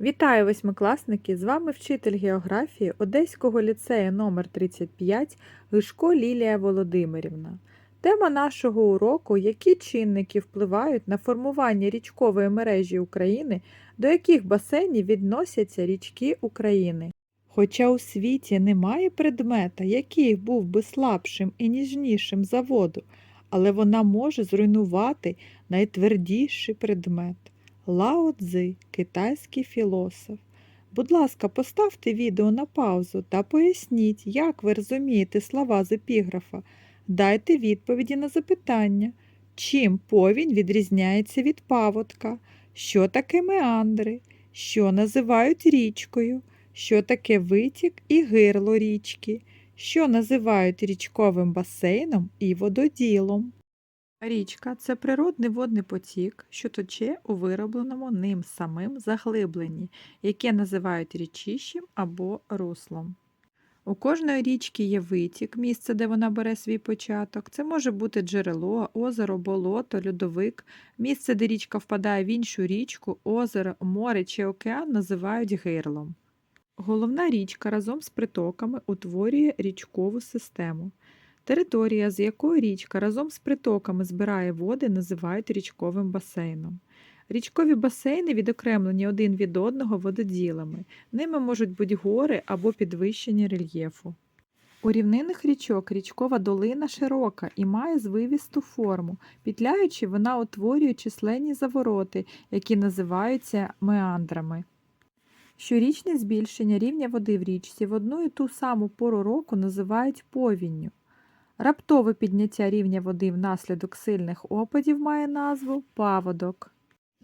Вітаю восьмикласники! З вами вчитель географії Одеського ліцею номер 35 Гишко Лілія Володимирівна. Тема нашого уроку які чинники впливають на формування річкової мережі України, до яких басейнів відносяться річки України. Хоча у світі немає предмета, який був би слабшим і ніжнішим за воду, але вона може зруйнувати найтвердіший предмет. Лао Цзи, китайський філософ. Будь ласка, поставте відео на паузу та поясніть, як ви розумієте слова з епіграфа. Дайте відповіді на запитання, чим повінь відрізняється від паводка, що таке меандри, що називають річкою, що таке витік і гирло річки, що називають річковим басейном і вододілом. Річка це природний водний потік, що тече у виробленому ним самим заглибленні, яке називають річищем або руслом. У кожної річки є витік, місце, де вона бере свій початок. Це може бути джерело, озеро, болото, льодовик. Місце, де річка впадає в іншу річку, озеро, море чи океан називають гирлом. Головна річка разом з притоками утворює річкову систему. Територія, з якої річка разом з притоками збирає води, називають річковим басейном. Річкові басейни відокремлені один від одного вододілами. Ними можуть бути гори або підвищення рельєфу. У рівнинних річок річкова долина широка і має звивісту форму. Пітляючи, вона утворює численні завороти, які називаються меандрами. Щорічне збільшення рівня води в річці в одну і ту саму пору року називають повінню. Раптове підняття рівня води внаслідок сильних опадів має назву паводок.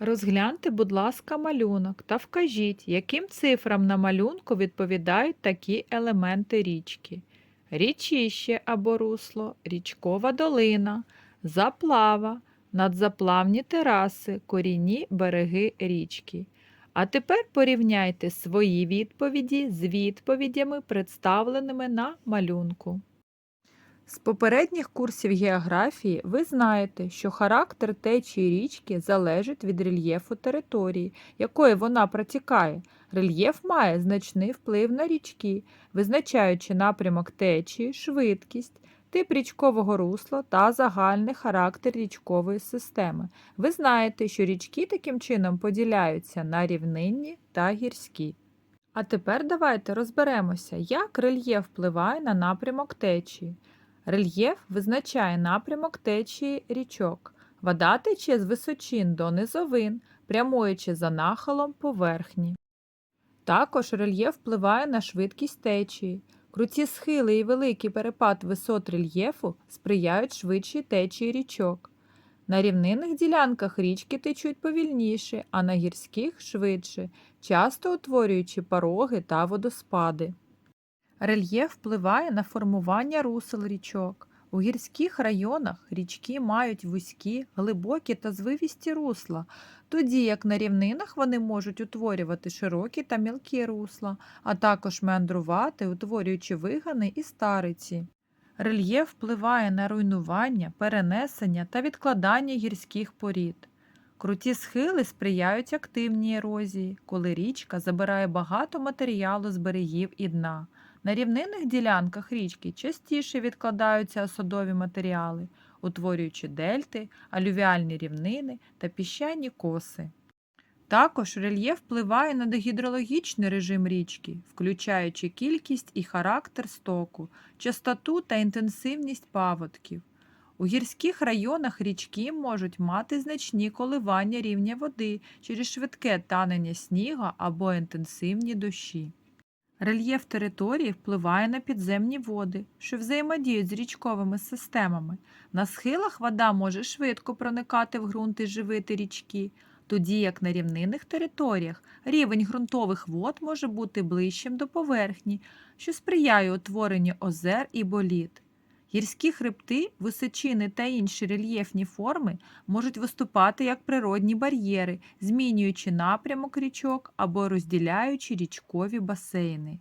Розгляньте, будь ласка, малюнок та вкажіть, яким цифрам на малюнку відповідають такі елементи річки: річище або русло, річкова долина, заплава, надзаплавні тераси, корінні береги річки. А тепер порівняйте свої відповіді з відповідями, представленими на малюнку. З попередніх курсів географії ви знаєте, що характер течії річки залежить від рельєфу території, якої вона протікає. Рельєф має значний вплив на річки, визначаючи напрямок течії, швидкість, тип річкового русла та загальний характер річкової системи. Ви знаєте, що річки таким чином поділяються на рівнинні та гірські. А тепер давайте розберемося, як рельєф впливає на напрямок течії. Рельєф визначає напрямок течії річок. Вода тече з височин до низовин, прямуючи за нахилом поверхні. Також рельєф впливає на швидкість течії. Круті схили і великий перепад висот рельєфу сприяють швидшій течії річок. На рівнинних ділянках річки течуть повільніше, а на гірських швидше, часто утворюючи пороги та водоспади. Рельєф впливає на формування русел річок. У гірських районах річки мають вузькі, глибокі та звивісті русла, тоді як на рівнинах вони можуть утворювати широкі та мілкі русла, а також меандрувати, утворюючи вигани і стариці. Рельєф впливає на руйнування, перенесення та відкладання гірських порід. Круті схили сприяють активній ерозії, коли річка забирає багато матеріалу з берегів і дна. На рівнинних ділянках річки частіше відкладаються осадові матеріали, утворюючи дельти, алювіальні рівнини та піщані коси. Також рельєф впливає на гідрологічний режим річки, включаючи кількість і характер стоку, частоту та інтенсивність паводків. У гірських районах річки можуть мати значні коливання рівня води через швидке танення снігу або інтенсивні дощі. Рельєф території впливає на підземні води, що взаємодіють з річковими системами. На схилах вода може швидко проникати в ґрунт і живити річки, тоді як на рівнинних територіях рівень ґрунтових вод може бути ближчим до поверхні, що сприяє утворенню озер і боліт. Гірські хребти, височини та інші рельєфні форми можуть виступати як природні бар'єри, змінюючи напрямок річок або розділяючи річкові басейни.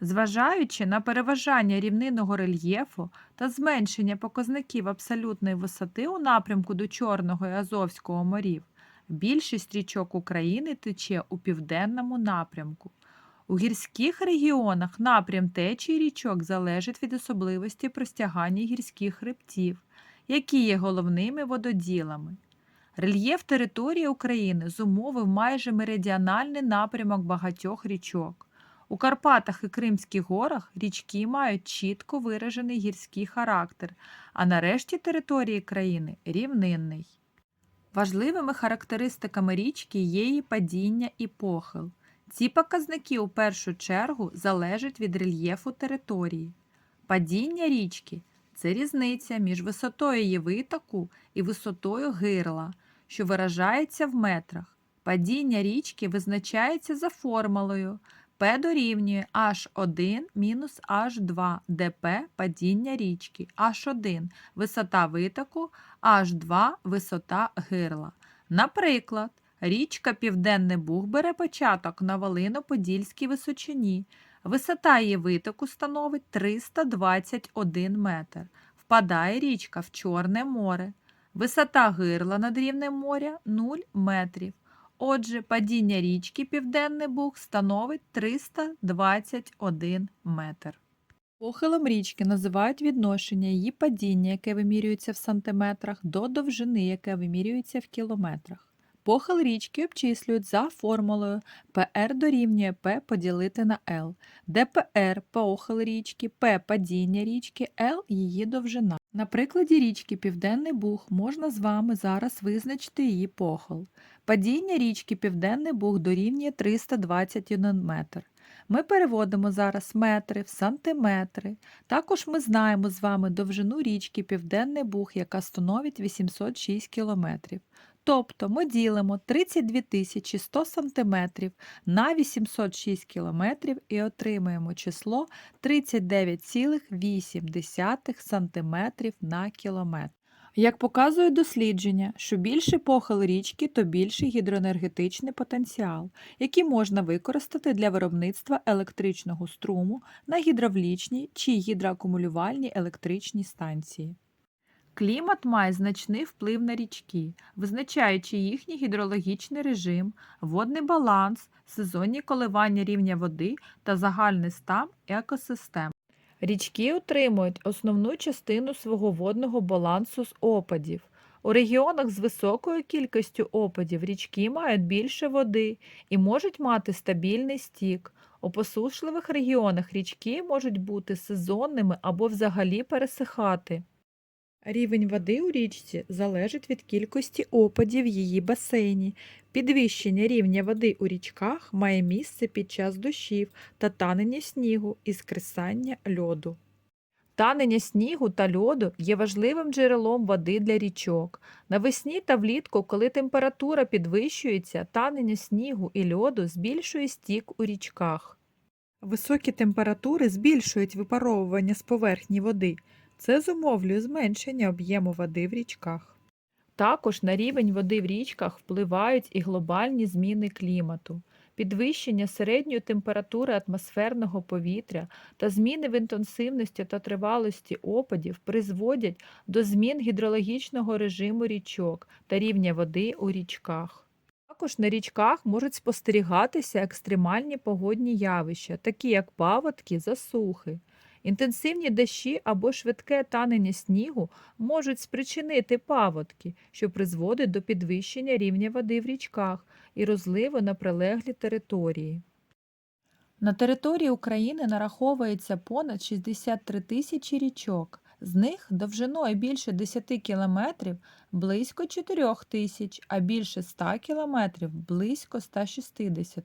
Зважаючи на переважання рівнинного рельєфу та зменшення показників абсолютної висоти у напрямку до Чорного і Азовського морів, Більшість річок України тече у південному напрямку. У гірських регіонах напрям течії річок залежить від особливості простягання гірських хребтів, які є головними вододілами. Рельєф території України зумовив майже меридіональний напрямок багатьох річок. У Карпатах і Кримських горах річки мають чітко виражений гірський характер, а на решті території країни рівнинний. Важливими характеристиками річки є її падіння і похил. Ці показники у першу чергу залежать від рельєфу території. Падіння річки це різниця між висотою її витоку і висотою гирла, що виражається в метрах. Падіння річки визначається за формулою P дорівнює H1 мінус H2, де падіння річки, H1 – висота витоку, H2 – висота гирла. Наприклад, річка Південний Буг бере початок на Волино-Подільській височині. Висота її витоку становить 321 метр. Впадає річка в Чорне море. Висота гирла над рівнем моря 0 метрів. Отже, падіння річки Південний Буг становить 321 метр. Похилом річки називають відношення її падіння, яке вимірюється в сантиметрах, до довжини, яке вимірюється в кілометрах. Похил річки обчислюють за формулою PR дорівнює P поділити на L, де PR – похил річки, P – падіння річки, L – її довжина. На прикладі річки Південний Буг можна з вами зараз визначити її похил. Падіння річки Південний Буг дорівнює 321 метр. Ми переводимо зараз метри в сантиметри. Також ми знаємо з вами довжину річки Південний Буг, яка становить 806 кілометрів. Тобто ми ділимо 32 100 см на 806 км і отримаємо число 39,8 см на кілометр. Як показує дослідження, що більший похил річки, то більший гідроенергетичний потенціал, який можна використати для виробництва електричного струму на гідравлічній чи гідроакумулювальній електричній станції. Клімат має значний вплив на річки, визначаючи їхній гідрологічний режим, водний баланс, сезонні коливання рівня води та загальний стан екосистем. Річки отримують основну частину свого водного балансу з опадів. У регіонах з високою кількістю опадів річки мають більше води і можуть мати стабільний стік. У посушливих регіонах річки можуть бути сезонними або взагалі пересихати. Рівень води у річці залежить від кількості опадів в її басейні. Підвищення рівня води у річках має місце під час дощів та танення снігу і скресання льоду. Танення снігу та льоду є важливим джерелом води для річок. Навесні та влітку, коли температура підвищується, танення снігу і льоду збільшує стік у річках. Високі температури збільшують випаровування з поверхні води. Це зумовлює зменшення об'єму води в річках. Також на рівень води в річках впливають і глобальні зміни клімату. Підвищення середньої температури атмосферного повітря та зміни в інтенсивності та тривалості опадів призводять до змін гідрологічного режиму річок та рівня води у річках. Також на річках можуть спостерігатися екстремальні погодні явища, такі як паводки, засухи. Інтенсивні дощі або швидке танення снігу можуть спричинити паводки, що призводить до підвищення рівня води в річках і розливу на прилеглі території. На території України нараховується понад 63 тисячі річок. З них довжиною більше 10 кілометрів близько 4 тисяч, а більше 100 кілометрів близько 160.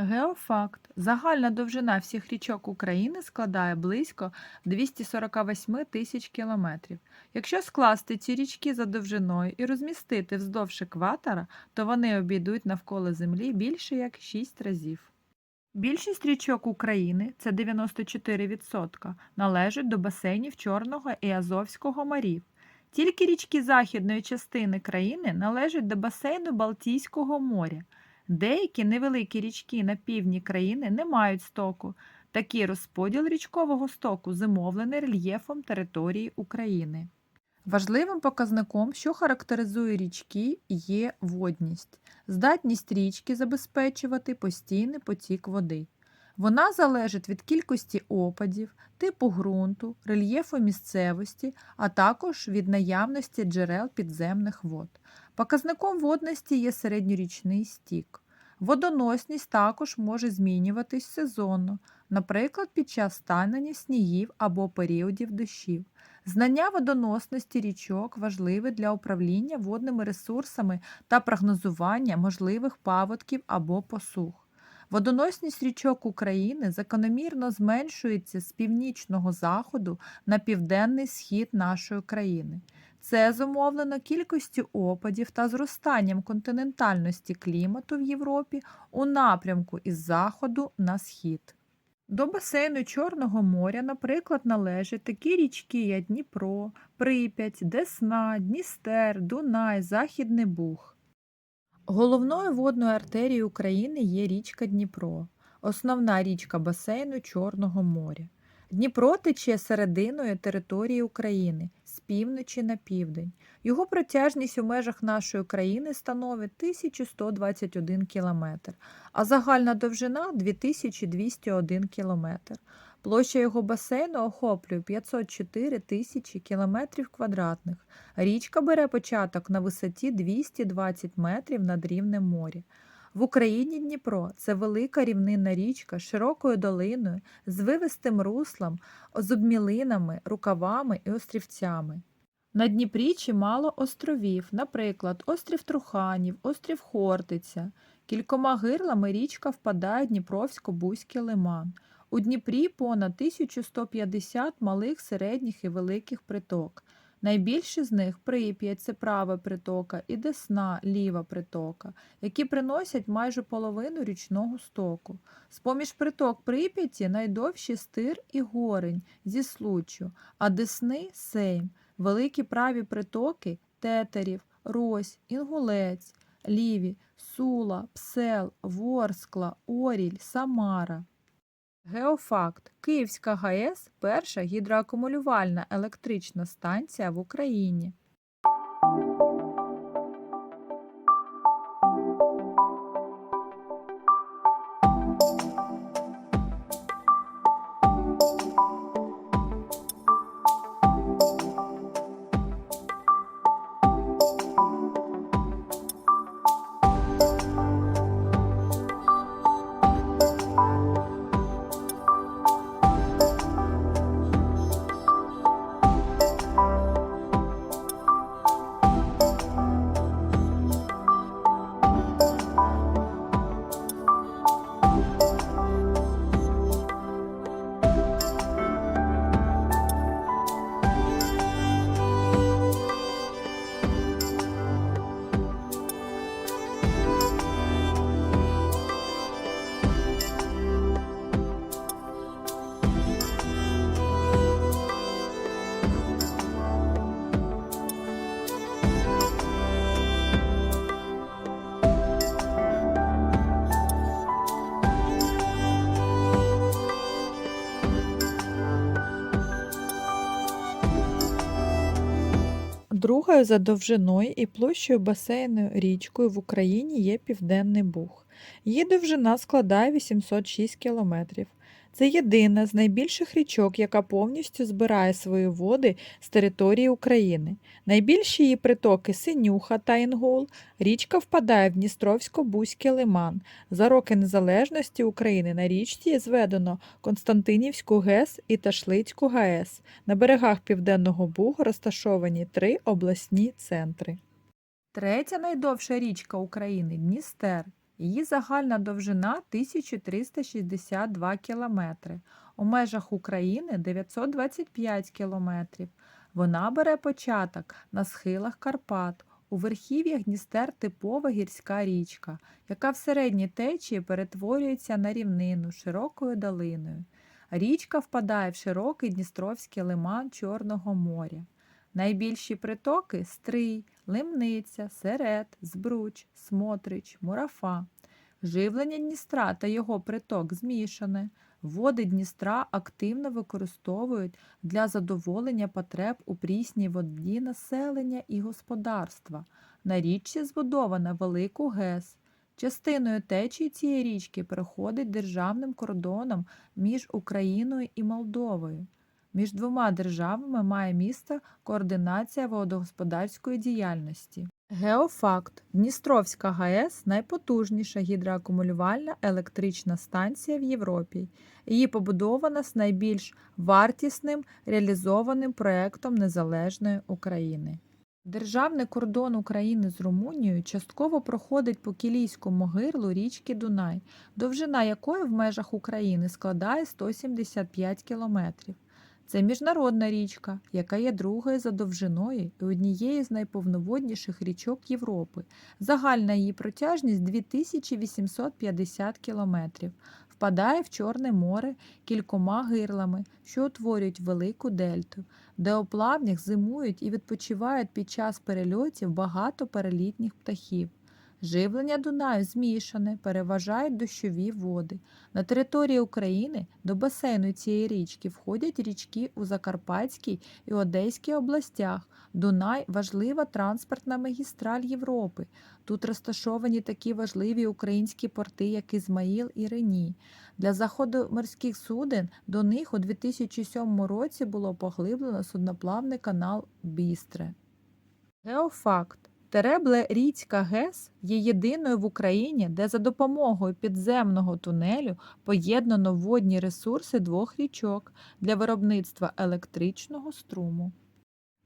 Геофакт. Загальна довжина всіх річок України складає близько 248 тисяч кілометрів. Якщо скласти ці річки за довжиною і розмістити вздовж екватора, то вони обійдуть навколо Землі більше як 6 разів. Більшість річок України, це 94%, належать до басейнів Чорного і Азовського морів. Тільки річки західної частини країни належать до басейну Балтійського моря. Деякі невеликі річки на півдні країни не мають стоку. Такий розподіл річкового стоку зумовлений рельєфом території України. Важливим показником, що характеризує річки, є водність, здатність річки забезпечувати постійний потік води. Вона залежить від кількості опадів, типу ґрунту, рельєфу місцевості, а також від наявності джерел підземних вод. Показником водності є середньорічний стік. Водоносність також може змінюватись сезонно, наприклад, під час станення снігів або періодів дощів. Знання водоносності річок важливе для управління водними ресурсами та прогнозування можливих паводків або посух. Водоносність річок України закономірно зменшується з північного заходу на південний схід нашої країни. Це зумовлено кількістю опадів та зростанням континентальності клімату в Європі у напрямку із заходу на схід. До басейну Чорного моря, наприклад, належать такі річки, як Дніпро, Прип'ять, Десна, Дністер, Дунай, Західний Буг. Головною водною артерією України є річка Дніпро, основна річка басейну Чорного моря. Дніпро тече серединою території України з півночі на південь. Його протяжність у межах нашої країни становить 1121 км, а загальна довжина 2201 км. Площа його басейну охоплює 504 тисячі кілометрів квадратних. Річка бере початок на висоті 220 метрів над рівнем моря. В Україні Дніпро це велика рівнинна річка з широкою долиною, з вивистим руслом, з обмілинами, рукавами і острівцями. На Дніпрі чимало островів, наприклад, острів Труханів, острів Хортиця. Кількома гирлами річка впадає в Дніпровсько-Бузький лиман. У Дніпрі понад 1150 малих, середніх і великих приток. Найбільші з них Прип'ять, це права притока, і Десна, ліва притока, які приносять майже половину річного стоку. З-поміж приток Прип'яті найдовші стир і горень зі случу, а Десни Сейм, великі праві притоки Тетерів, Рось, Інгулець, Ліві, Сула, Псел, Ворскла, Оріль, Самара. Геофакт. Київська ГАЕС – перша гідроакумулювальна електрична станція в Україні. Другою за довжиною і площею басейну річкою в Україні є Південний Буг. Її довжина складає 806 кілометрів. Це єдина з найбільших річок, яка повністю збирає свої води з території України. Найбільші її притоки Синюха та Інгул. Річка впадає в Дністровсько-Бузький лиман. За роки незалежності України на річці зведено Константинівську ГЕС і Ташлицьку ГАЕС. На берегах Південного Бугу розташовані три обласні центри. Третя найдовша річка України Дністер. Її загальна довжина 1362 кілометри. У межах України 925 кілометрів. Вона бере початок на схилах Карпат. У верхів'ях Дністер типова гірська річка, яка в середній течії перетворюється на рівнину широкою долиною. Річка впадає в широкий Дністровський лиман Чорного моря. Найбільші притоки Стрий, Лимниця, Серед, Збруч, Смотрич, Мурафа. Живлення Дністра та його приток змішане. Води Дністра активно використовують для задоволення потреб у прісній воді населення і господарства. На річці збудована велику ГЕС. Частиною течії цієї річки проходить державним кордоном між Україною і Молдовою. Між двома державами має місце координація водогосподарської діяльності. Геофакт. Дністровська ГАЕС найпотужніша гідроакумулювальна електрична станція в Європі. Її побудована з найбільш вартісним реалізованим проектом Незалежної України. Державний кордон України з Румунією частково проходить по Кілійському гирлу річки Дунай, довжина якої в межах України складає 175 кілометрів. Це міжнародна річка, яка є другою за довжиною і однією з найповноводніших річок Європи. Загальна її протяжність 2850 кілометрів. Впадає в Чорне море кількома гирлами, що утворюють велику дельту, де у плавнях зимують і відпочивають під час перельотів багато перелітніх птахів. Живлення Дунаю змішане, переважають дощові води. На території України до басейну цієї річки входять річки у Закарпатській і Одеській областях. Дунай важлива транспортна магістраль Європи. Тут розташовані такі важливі українські порти, як Ізмаїл і Рені. Для заходу морських суден до них у 2007 році було поглиблено судноплавний канал Бістре. Геофакт. Теребле-Ріцька ГЕС є єдиною в Україні, де за допомогою підземного тунелю поєднано водні ресурси двох річок для виробництва електричного струму.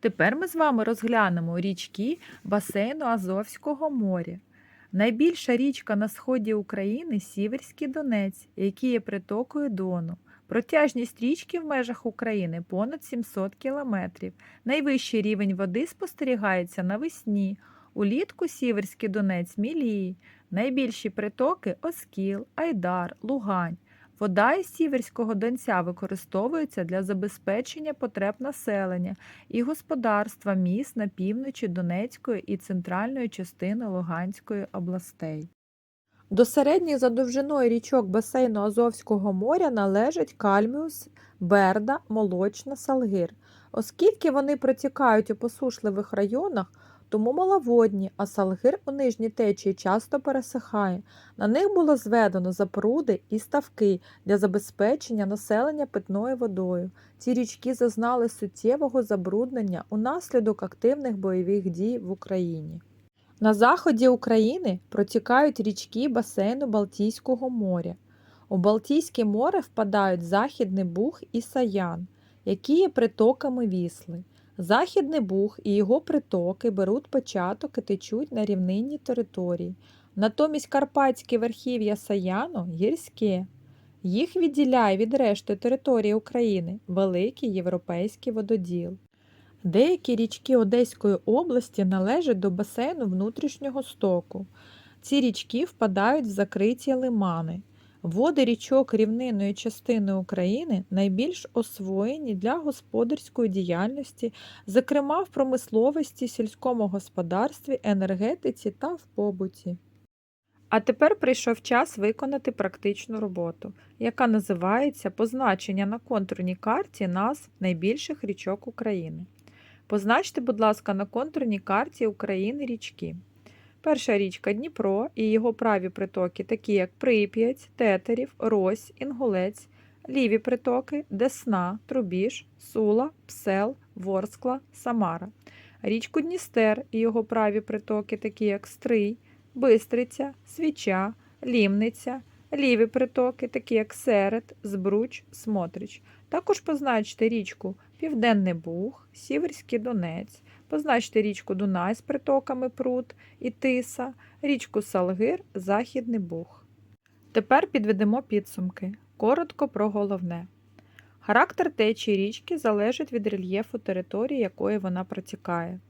Тепер ми з вами розглянемо річки басейну Азовського моря. Найбільша річка на сході України Сіверський Донець, який є притокою Дону. Протяжність річки в межах України понад 700 кілометрів. Найвищий рівень води спостерігається навесні. Улітку Сіверський Донець міліє. Найбільші притоки Оскіл, Айдар, Лугань. Вода із Сіверського Донця використовується для забезпечення потреб населення і господарства міст на півночі Донецької і центральної частини Луганської областей. До середніх за довжиною річок басейну Азовського моря належать Кальміус, Берда, Молочна, Салгир. Оскільки вони протікають у посушливих районах, тому маловодні, а Салгир у нижній течії часто пересихає. На них було зведено запруди і ставки для забезпечення населення питною водою. Ці річки зазнали суттєвого забруднення унаслідок активних бойових дій в Україні. На заході України протікають річки басейну Балтійського моря. У Балтійське море впадають Західний Буг і Саян, які є притоками Вісли. Західний Буг і його притоки беруть початок і течуть на рівнинній території. Натомість Карпатське верхів'я Саяну гірське. Їх відділяє від решти території України великий європейський вододіл. Деякі річки Одеської області належать до басейну внутрішнього стоку. Ці річки впадають в закриті лимани. Води річок рівнинної частини України найбільш освоєні для господарської діяльності, зокрема в промисловості, сільському господарстві, енергетиці та в побуті. А тепер прийшов час виконати практичну роботу, яка називається Позначення на контурній карті назв найбільших річок України. Позначте, будь ласка, на контурній карті України річки. Перша річка Дніпро і його праві притоки, такі як Прип'ять, Тетерів, Рось, Інгулець, ліві притоки Десна, Трубіж, Сула, Псел, Ворскла, Самара. Річку Дністер і його праві притоки, такі як Стрий, Бистриця, Свіча, Лімниця, ліві притоки, такі як Серед, Збруч, Смотрич. Також позначте річку Південний Буг, Сіверський Донець, позначте річку Дунай з притоками Прут і Тиса, річку Салгир, Західний Буг. Тепер підведемо підсумки. Коротко про головне. Характер течії річки залежить від рельєфу території, якої вона протікає.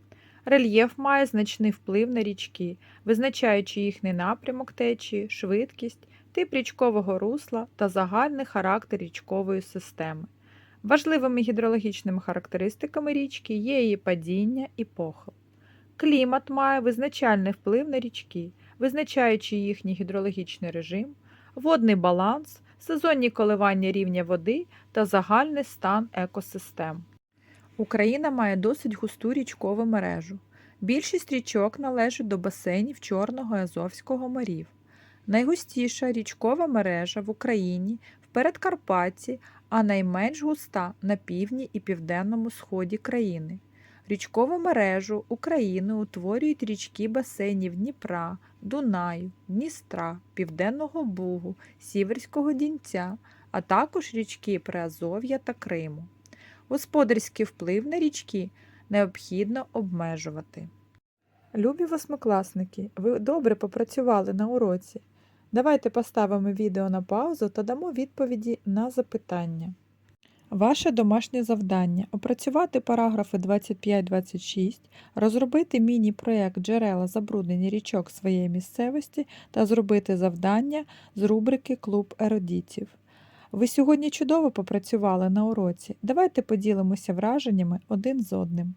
Рельєф має значний вплив на річки, визначаючи їхній напрямок течії, швидкість, тип річкового русла та загальний характер річкової системи. Важливими гідрологічними характеристиками річки є її падіння і похил. Клімат має визначальний вплив на річки, визначаючи їхній гідрологічний режим, водний баланс сезонні коливання рівня води та загальний стан екосистем. Україна має досить густу річкову мережу. Більшість річок належить до басейнів Чорного і Азовського морів. Найгустіша річкова мережа в Україні в Передкарпатті, а найменш густа на півдні і південному сході країни. Річкову мережу України утворюють річки басейнів Дніпра, Дунаю, Дністра, Південного Бугу, Сіверського Дінця, а також річки Приазов'я та Криму. Господарський вплив на річки необхідно обмежувати. Любі восьмикласники, ви добре попрацювали на уроці. Давайте поставимо відео на паузу та дамо відповіді на запитання. Ваше домашнє завдання опрацювати параграфи 25-26, розробити міні-проєкт джерела забруднення річок своєї місцевості та зробити завдання з рубрики Клуб ерудітів. Ви сьогодні чудово попрацювали на уроці. Давайте поділимося враженнями один з одним.